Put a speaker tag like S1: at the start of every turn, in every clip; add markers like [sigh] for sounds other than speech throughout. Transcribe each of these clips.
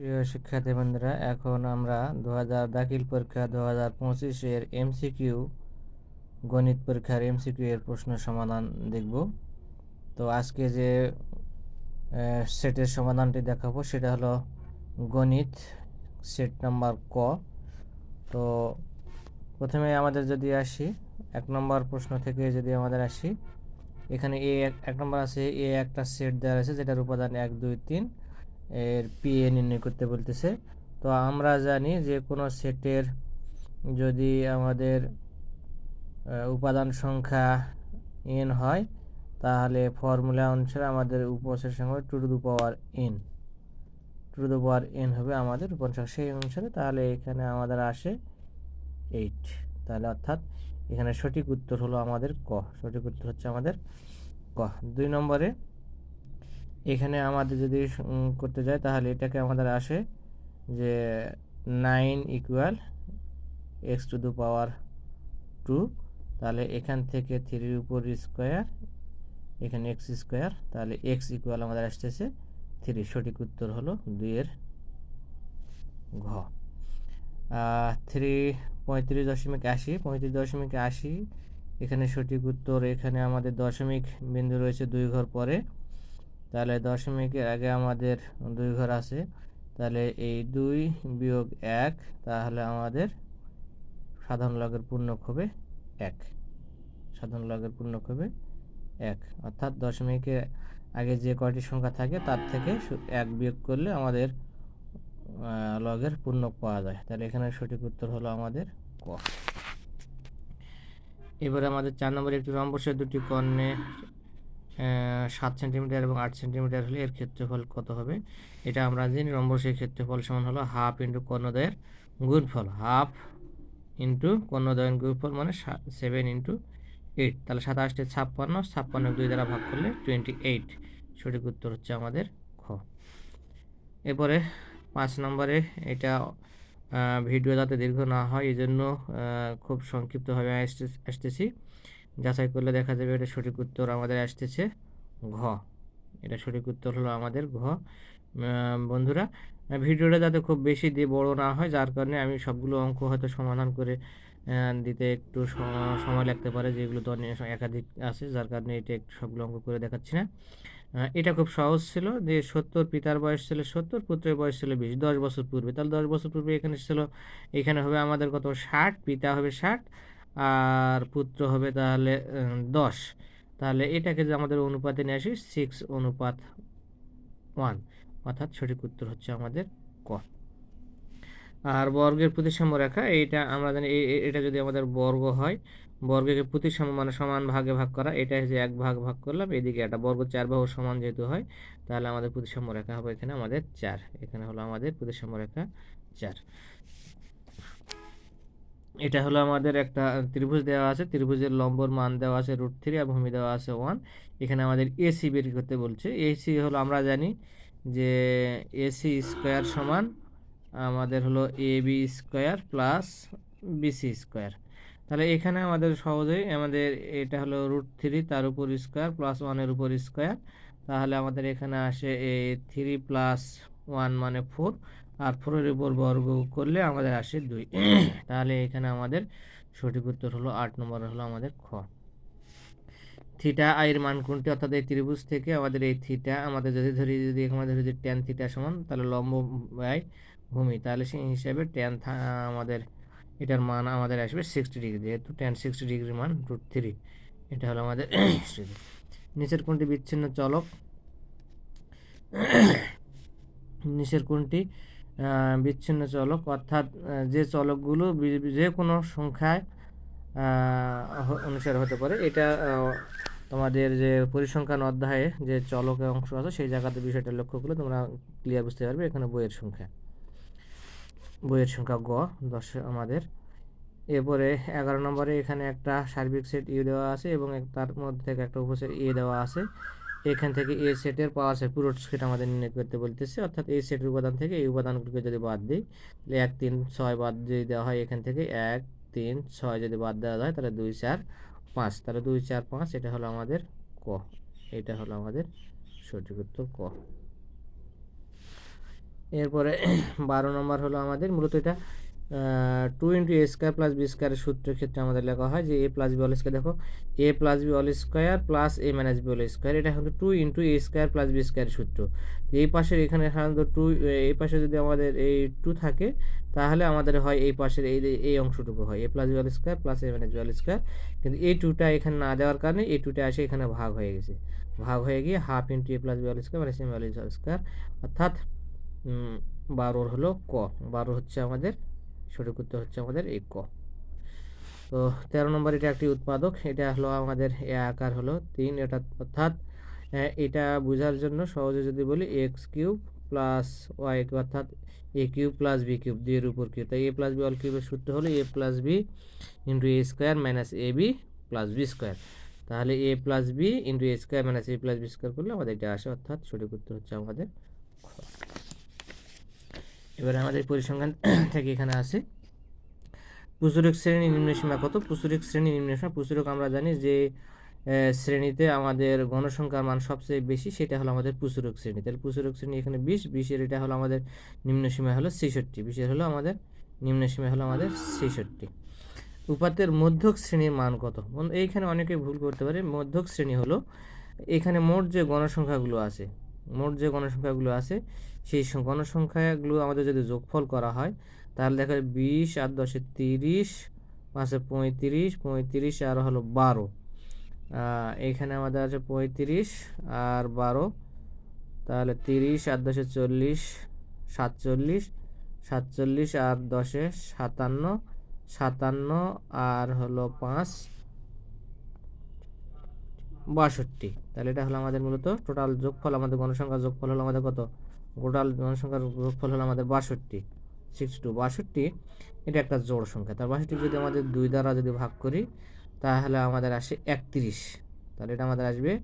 S1: প্রিয় শিক্ষার্থী বন্ধুরা, এখন আমরা দু হাজার দাখিল পরীক্ষা দু হাজার পঁচিশের এমসিকিউ, গণিত পরীক্ষার এমসিকিউ এর প্রশ্ন সমাধান দেখব। তো আজকে যে সেটের সমাধানটি দেখাবো, সেটা হলো গণিত সেট নাম্বার ক। তো প্রথমে আমাদের যদি আসি, এক নম্বর প্রশ্ন থেকে যদি আমাদের আসি, এখানে এ এক- নম্বর আছে, এ একটা সেট দেওয়া আছে যেটার উপাদান এক, দুই, তিন। এর পি এ নির্ণয় করতে বলতেছে। তো আমরা জানি যে কোনো সেটের যদি আমাদের উপাদান সংখ্যা এন হয়, তাহলে ফর্মুলা অনুসারে আমাদের উপসের সংখ্যা টু টু দু পাওয়ার এন টু টু দু পাওয়ার এন হবে আমাদের সংখ্যা। সেই অনুসারে তাহলে এখানে আমাদের আসে এইট তাহলে অর্থাৎ এখানে সঠিক উত্তর হলো আমাদের ক। সঠিক উত্তর হচ্ছে আমাদের ক। দুই নম্বরে এখানে আমাদের যদি করতে যায়, তাহলে এটাকে আমাদের আসে যে নাইন ইকুয়াল এক্স টু দু পাওয়ার টু তাহলে এখান থেকে থ্রির উপর স্কোয়ার এখানে এক্স স্কোয়ার তাহলে এক্স ইকুয়াল আমাদের আসতেছে থ্রি সঠিক উত্তর হলো দুইয়ের ঘ। থ্রি পঁয়ত্রিশ দশমিক আশি, পঁয়ত্রিশ দশমিক আশি, এখানে সঠিক উত্তর, এখানে আমাদের দশমিক বিন্দু রয়েছে দুই ঘর পরে। তাহলে দশমিকের আগে আমাদের দুই ঘর আছে। তাহলে এই দুই বিয়োগ এক, তাহলে আমাদের সাধারণ লগের পূর্ণক হবে এক। সাধারণ লগের পূর্ণক হবে এক। অর্থাৎ দশমিকের আগে যে কয়টি সংখ্যা থাকে, তার থেকে এক বিয়োগ করলে আমাদের লগের পূর্ণক পাওয়া যায়। তাহলে এখানে সঠিক উত্তর হলো আমাদের ক। এবারে আমাদের চার নম্বরে একটি রম্বসের দুটি কর্ণে সাত সেন্টিমিটার এবং আট সেন্টিমিটার হলে এর ক্ষেত্রফল কত হবে? এটা আমরা জানি রম্বসের ক্ষেত্রফল সমান হলো হাফ ইন্টু কর্ণদয়ের গুণফল। হাফ ইন্টু কর্ণদয়ের গুণফল মানে সেভেন ইন্টু এইট তাহলে সাতাশটি ছাপ্পান্ন ছাপ্পান্ন দুই দ্বারা ভাগ করলে টোয়েন্টি এইট সঠিক উত্তর হচ্ছে আমাদের খ। এরপরে পাঁচ নম্বরে এটা ভিডিও যাতে দীর্ঘ না হয় এই জন্য খুব সংক্ষিপ্তভাবে আসতে- আসতেছি। যাচাই করলে দেখা যাবে এটা সঠিক উত্তর আমাদের আসতেছে ঘ। এটা সঠিক উত্তর হলো আমাদের ঘ। বন্ধুরা, ভিডিওটা যাতে খুব বেশি দিয়ে বড় না হয়, যার কারণে আমি সবগুলো অঙ্ক হয়তো সমাধান করে দিতে একটু সময় লাগতে পারে, যেগুলো তো একাধিক আছে, যার কারণে এটা একটু সবগুলো অঙ্ক করে দেখাচ্ছি না। এটা খুব সহজ ছিল যে সত্তর পিতার বয়স ছিল সত্তর, পুত্রের বয়স ছিল বিশ, দশ বছর পূর্বে। তাহলে দশ বছর পূর্বে এখানে ছিল, এখানে হবে আমাদের কত? ষাট, পিতা হবে ষাট আর পুত্র হবে তাহলে দশ। তাহলে এটাকে যে আমাদের অনুপাতে নিয়ে আসি সিক্স অনুপাত ওয়ান অর্থাৎ সঠিক উত্তর হচ্ছে আমাদের ক। আর বর্গের প্রতিসাম্য রেখা, এইটা আমরা জানি এটা যদি আমাদের বর্গ হয়, বর্গকে প্রতিসাম্য মানে সমান ভাগে ভাগ করা, এটা যে এক ভাগ ভাগ করলাম, এদিকে একটা বর্গ চার বাহু সমান যেহেতু হয়, তাহলে আমাদের প্রতিসাম্য রেখা হবে এখানে আমাদের চার। এখানে হলো আমাদের প্রতিসাম্য রেখা চার। এটা হলো আমাদের একটা ত্রিভুজ দেওয়া আছে। ত্রিভুজের লম্বর মান দেওয়া আছে রুট থ্রি আর ভূমি দেওয়া আছে ওয়ান এখানে আমাদের এসি বের করতে বলছে। এসি হলো আমরা জানি যে এসি স্কোয়ার সমান আমাদের হলো a b square plus BC square তাহলে এখানে আমাদের সহজেই আমাদের এটা হলো রুট থ্রি তার উপর স্কোয়ার প্লাস ওয়ানের উপর স্কোয়ার তাহলে আমাদের এখানে আসে এ থ্রি প্লাস ওয়ান মানে ফোর আর ফোরের উপর বর্গ করলে আমাদের আসে দুই। তাহলে এখানে আমাদের সঠিক উত্তর হলো আট, নম্বর হলো আমাদের খ। থিটা আয়ের মান কোনটি? অর্থাৎ এই ত্রিভুজ থেকে আমাদের এই থিটা, আমাদের যদি ধরি, যদি আমাদের যদি ট্যান থিটা সমান, তাহলে লম্ব ব্যয় ভূমি। তাহলে সেই হিসাবে ট্যান আমাদের এটার মান আমাদের আসবে সিক্সটি ডিগ্রি যেহেতু ট্যান সিক্সটি ডিগ্রির মান রুট থ্রি এটা হলো আমাদের [coughs] নিচের কোনটি বিচ্ছিন্ন চলক? [coughs] নিচের কোনটি বিচ্ছিন্ন চলক, অর্থাৎ যে চলকগুলো যে কোনো সংখ্যায় অনুসারে হতে পারে। এটা তোমাদের যে পরিসংখ্যান অধ্যায়ে যে চলকের অংশ আছে, সেই জায়গাতে বিষয়টা লক্ষ্য করলে তোমরা ক্লিয়ার বুঝতে পারবে এখানে বইয়ের সংখ্যা। বইয়ের সংখ্যা গ, দশ আমাদের। এরপরে এগারো নম্বরে এখানে একটা সার্বিক সেট ইউ দেওয়া আছে এবং তার মধ্যে থেকে একটা উপসেট এ দেওয়া আছে। এখান থেকে এ সেটের পাওয়ার সেট পুরো সেট আমাদের নির্ণয় করতে বলতেছে। অর্থাৎ এই সেটের উপাদান থেকে এই উপাদানগুলোকে যদি বাদ দিই, তাহলে এক, তিন, ছয় বাদ যদি দেওয়া হয় এখান থেকে এক, তিন, ছয় যদি বাদ দেওয়া হয়, তাহলে দুই, চার, পাঁচ। তাহলে দুই, চার, পাঁচ, এটা হলো আমাদের ক। এটা হলো আমাদের সঠিক উত্তর ক। এরপরে বারো নম্বর হলো আমাদের, মূলত এটা two into a square plus b স্কোয়ারের সূত্রের ক্ষেত্রে আমাদের লেখা হয় যে a plus b whole square দেখো a plus b whole square plus a minus b whole square এটা কিন্তু two into a square plus b স্কোয়ারের সূত্র। এই পাশের এখানে সাধারণত টু এই পাশে যদি আমাদের এই টু থাকে, তাহলে আমাদের হয় এই পাশের এই এই অংশটুকু হয় a plus b whole square plus a minus b whole square কিন্তু এই টুটা এখানে না দেওয়ার কারণে এই টুটা এসে এখানে ভাগ হয়ে গেছে। ভাগ হয়ে গিয়ে half into a plus b whole square minus a b whole square অর্থাৎ বারোর হলো ক। বারো হচ্ছে আমাদের সঠিক উত্তর হচ্ছে আমাদের এই ক। তো তেরো নম্বর এটা একটি উৎপাদক, এটা হলো আমাদের এ আকার হলো তিন, এটা অর্থাৎ এটা বোঝার জন্য সহজে যদি বলি এক্স কিউব প্লাস ওয়াই অর্থাৎ a cube plus b cube দুইয়ের উপর কিউব। তাই এ প্লাস বি অল কিউবের সূত্র হলো a plus b into a square minus a b plus b square. তাহলে a plus b into a square minus a plus b square করলে আমাদের এটা আসে, অর্থাৎ সঠিক উত্তর হচ্ছে আমাদের এবারে আমাদের পরিসংখ্যান [clears throat] থেকে এখানে আসে। পুসুরক শ্রেণি নিম্ন সীমা কত? পুসুরক শ্রেণি নিম্ন সীমা পুসুরক আমরা জানি যে শ্রেণীতে আমাদের গণসংখ্যার মান সবচেয়ে বেশি, সেটা হলো আমাদের পুসুরক শ্রেণি। তাহলে পুসুরক শ্রেণি এখানে বিশ, বিশের এটা হলো আমাদের নিম্ন সীমা হলো ছেষট্টি, বিশের হলো আমাদের নিম্ন সীমা হলো আমাদের ছেষট্টি। উপাত্তের মধ্যক শ্রেণির মান কত? এইখানে অনেকে ভুল করতে পারে। মধ্যক শ্রেণি হলো, এখানে মোট যে গণসংখ্যাগুলো আছে মোট যে গণসংখ্যাগুলো আছে, সেই গণসংখ্যাগুলো আমাদের যদি যোগফল করা হয়, তাহলে দেখা যায় বিশ আর দশে তিরিশ, পাঁচে পঁয়ত্রিশ পঁয়ত্রিশ আর হলো বারো। এখানে আমাদের আছে পঁয়ত্রিশ আর বারো, তাহলে তিরিশ আর দশে চল্লিশ, সাতচল্লিশ সাতচল্লিশ আর দশে সাতান্ন সাতান্ন আর হলো পাঁচ। বাষট্টি। তাহলে এটা হলো আমাদের মূলত টোটাল যোগফল, আমাদের গণসংখ্যার যোগফল হলো আমাদের কত? টোটাল জনসংখ্যার যোগফল হলো আমাদের বাষট্টি। সিক্স টু বাষট্টি, এটা একটা জোড় সংখ্যা। তার বাষট্টি যদি আমাদের দুই দ্বারা যদি ভাগ করি, তাহলে আমাদের আসে একত্রিশ। তাহলে এটা আমাদের আসবে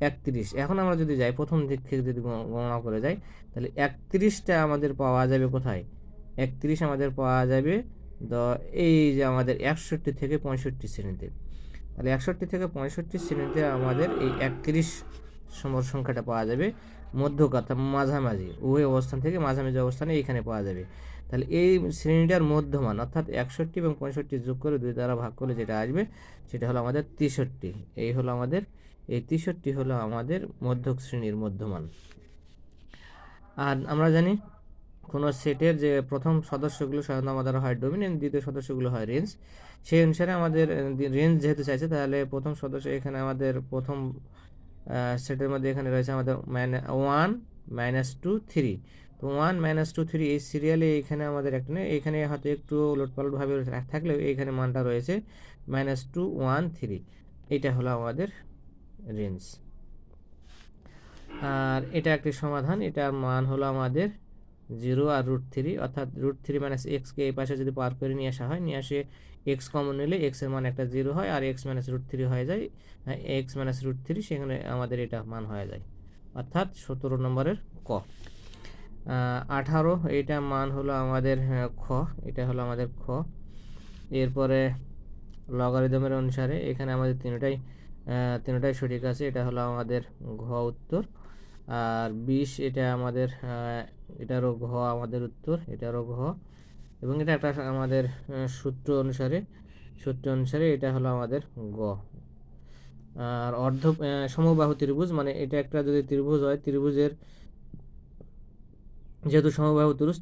S1: একত্রিশ। এখন আমরা যদি যাই, প্রথম দিক থেকে যদি গণনা করে যাই, তাহলে একত্রিশটা আমাদের পাওয়া যাবে কোথায়? একত্রিশ আমাদের পাওয়া যাবে দ, এই যে আমাদের একষট্টি থেকে পঁয়ষট্টি শ্রেণীতে। তাহলে একষট্টি থেকে পঁয়ষট্টি শ্রেণীতে আমাদের এই একত্রিশ সমর সংখ্যাটা পাওয়া যাবে। মধ্যকথা মাঝামাঝি, উভয় অবস্থান থেকে মাঝামাঝি অবস্থানে এইখানে পাওয়া যাবে। তাহলে এই শ্রেণীটার মধ্যমান, অর্থাৎ একষট্টি এবং পঁয়ষট্টি যোগ করে দুই দ্বারা ভাগ করলে যেটা আসবে, সেটা হলো আমাদের তেষট্টি। এই হলো আমাদের, এই তেষট্টি হলো আমাদের মধ্যক শ্রেণির মধ্যমান। আর আমরা জানি কোনো সেটের যে প্রথম সদস্যগুলো সাধারণত আমাদের হয় ডোমিনেন্ট, দ্বিতীয় সদস্যগুলো হয় রেঞ্জ। সেই অনুসারে আমাদের রেঞ্জ যেহেতু চাইছে, তাহলে প্রথম সদস্য এখানে আমাদের প্রথম সেটের মধ্যে এখানে রয়েছে আমাদের ওয়ান মাইনাস টু থ্রি তো ওয়ান মাইনাস টু থ্রি এই সিরিয়ালে এখানে আমাদের একটা নেই। এখানে হয়তো একটু উলটপালটভাবে থাকলেও এইখানে মানটা রয়েছে মাইনাস টু ওয়ান থ্রি এটা হলো আমাদের রেঞ্জ আর এটা একটি সমাধান, এটার মান হলো আমাদের জিরো আর রুট থ্রি, অর্থাৎ রুট থ্রি মাইনাস এক্সকে এই পাশে যদি পার করে নিয়ে আসা হয়, নিয়ে আসে এক্স কমন নিলে এক্সের মান একটা জিরো হয় আর এক্স মাইনাস রুট থ্রি হয়ে যায় এক্স মাইনাস রুট থ্রি, সেখানে আমাদের এটা মান হয়ে যায়। অর্থাৎ সতেরো নম্বরের ক। আঠারো এটা মান হলো আমাদের খ, এটা হলো আমাদের খ। এরপরে লগারিদমের অনুসারে এখানে আমাদের তিনটাই তিনটাই সঠিক আছে, এটা হলো আমাদের ঘ উত্তর। আর বিশ এটা আমাদের এটারও ঘ আমাদের উত্তর এটারও ঘ এবং এটা একটা আমাদের সূত্র অনুসারে সূত্র অনুসারে এটা হলো আমাদের গ। আর অর্ধ সমবাহু ত্রিভুজ মানে এটা একটা যদি ত্রিভুজ হয়, ত্রিভুজের যেহেতু সমবাহু ত্রিভুজ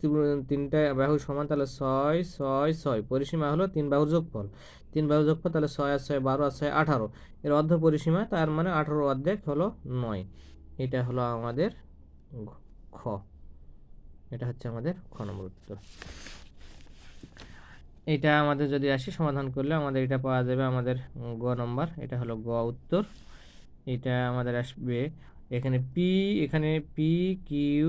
S1: তিনটা বাহু সমান, তাহলে ছয় ছয় ছয়। পরিসীমা হলো তিন বাহুর যোগফল। তিন বাহুর যোগফল তাহলে ছয় আর ছয়, বারো আর ছয়, আঠারো। এর অর্ধ পরিসীমা, তার মানে আঠারো অর্ধেক হলো নয়। এটা হলো আমাদের খ এটা হচ্ছে আমাদের খ নম্বর উত্তর। এটা আমাদের যদি আসি সমাধান করলে আমাদের এটা পাওয়া যাবে আমাদের গ নম্বর। এটা হলো গ উত্তর। এটা আমাদের আসবে এখানে পি এখানে পি কিউ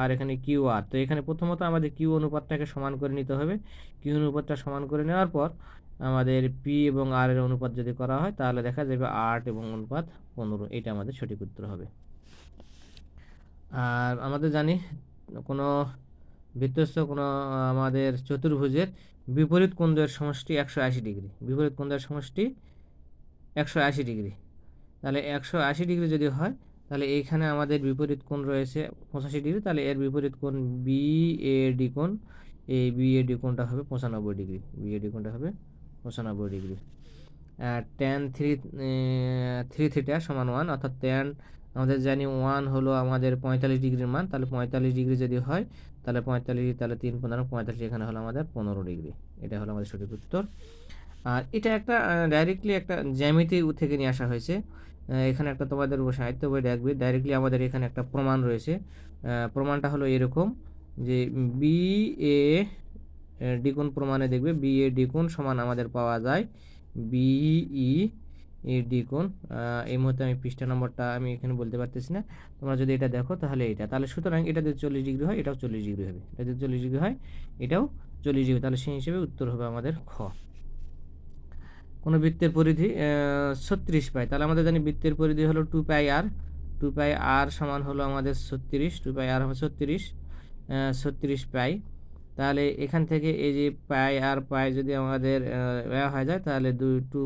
S1: আর এখানে কিউ আর তো এখানে প্রথমত আমাদের কিউ অনুপাতটাকে সমান করে নিতে হবে। কিউ অনুপাতটা সমান করে নেওয়ার পর আমাদের পি এবং আর এর অনুপাত যদি করা হয় তাহলে দেখা যাবে আট এবং অনুপাত পনেরো। এটা আমাদের সঠিক উত্তর হবে। আর আমাদের জানি কোনো বৃত্তস্থ কোনো আমাদের চতুর্ভুজের বিপরীত কোণদ্বয়ের সমষ্টি একশো আশি ডিগ্রি। বিপরীত কোণদ্বয়ের সমষ্টি একশো আশি ডিগ্রি। তাহলে একশো আশি ডিগ্রি যদি হয়, তাহলে এইখানে আমাদের বিপরীত কোণ রয়েছে পঁচাশি ডিগ্রি। তাহলে এর বিপরীত কোণ বি এ ডি কোণ। এই বি এ ডি কোণটা হবে পঁচানব্বই ডিগ্রি। বি এ ডি কোণটা হবে পঁচানব্বই ডিগ্রি। আর ট্যান থ্রি থ্রি থিটা সমান ওয়ান অর্থাৎ ট্যান আমাদের জানি ওয়ান হলো আমাদের পঁয়তাল্লিশ ডিগ্রির মান, তাহলে পঁয়তাল্লিশ ডিগ্রি যদি হয়, তাহলে পঁয়তাল্লিশ, তাহলে তিন পনেরো, পঁয়তাল্লিশ এখানে হলো আমাদের পনেরো ডিগ্রি। এটা হলো আমাদের সঠিক উত্তর। আর এটা একটা ডাইরেক্টলি একটা জ্যামিতি থেকে নিয়ে আসা হয়েছে। এখানে একটা তোমাদের সাহিত্য বই দেখবে। ডাইরেক্টলি আমাদের এখানে একটা প্রমাণ রয়েছে। প্রমাণটা হলো এরকম যে বি এ ডিকোণ প্রমাণে দেখবে বি এ ডিকোণ সমান আমাদের পাওয়া যায় বিই এ ডিকোণ এই মুহূর্তে আমি পৃষ্ঠা নম্বরটা আমি এখানে বলতে পারতেছি না। তোমরা যদি এটা দেখো তাহলে এটা তাহলে সুতরাং এটা যদি চল্লিশ ডিগ্রি হয়, এটাও চল্লিশ ডিগ্রি হবে। এটা যদি চল্লিশ ডিগ্রি হয়, এটাও চল্লিশ ডিগ্রি। তাহলে সেই হিসেবে উত্তর হবে আমাদের খ। কোনো বৃত্তের পরিধি ছত্রিশ পাই। তাহলে আমাদের জানি বৃত্তের পরিধি হলো টু পাই আর। টু পাই আর সমান হলো আমাদের ছত্রিশ। টু পাই আর হবে ছত্রিশ ছত্রিশ পাই। তাহলে এখান থেকে এই যে পাই আর পাই যদি আমাদের হয়ে যায়, তাহলে দুই, টু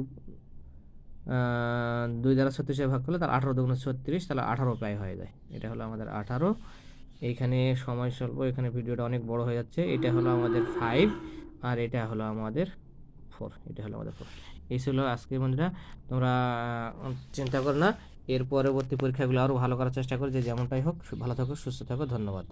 S1: দুই দ্বারা ছত্রিশে ভাগ করলে তার আঠারো দুগুণ ছত্রিশ, তাহলে আঠারো পাই হয়ে যায়। এটা হলো আমাদের আঠারো। এইখানে সময় স্বল্প, এখানে ভিডিওটা অনেক বড় হয়ে যাচ্ছে। এটা হলো আমাদের ফাইভ আর এটা হলো আমাদের ফোর এটা হলো আমাদের ফোর এই ছিল আজকের বন্ধুরা। তোমরা চিন্তা করো না। এর পরবর্তী পরীক্ষাগুলো আরও ভালো করার চেষ্টা করো, যে যেমনটাই হোক। ভালো থাকো, সুস্থ থাকো, ধন্যবাদ।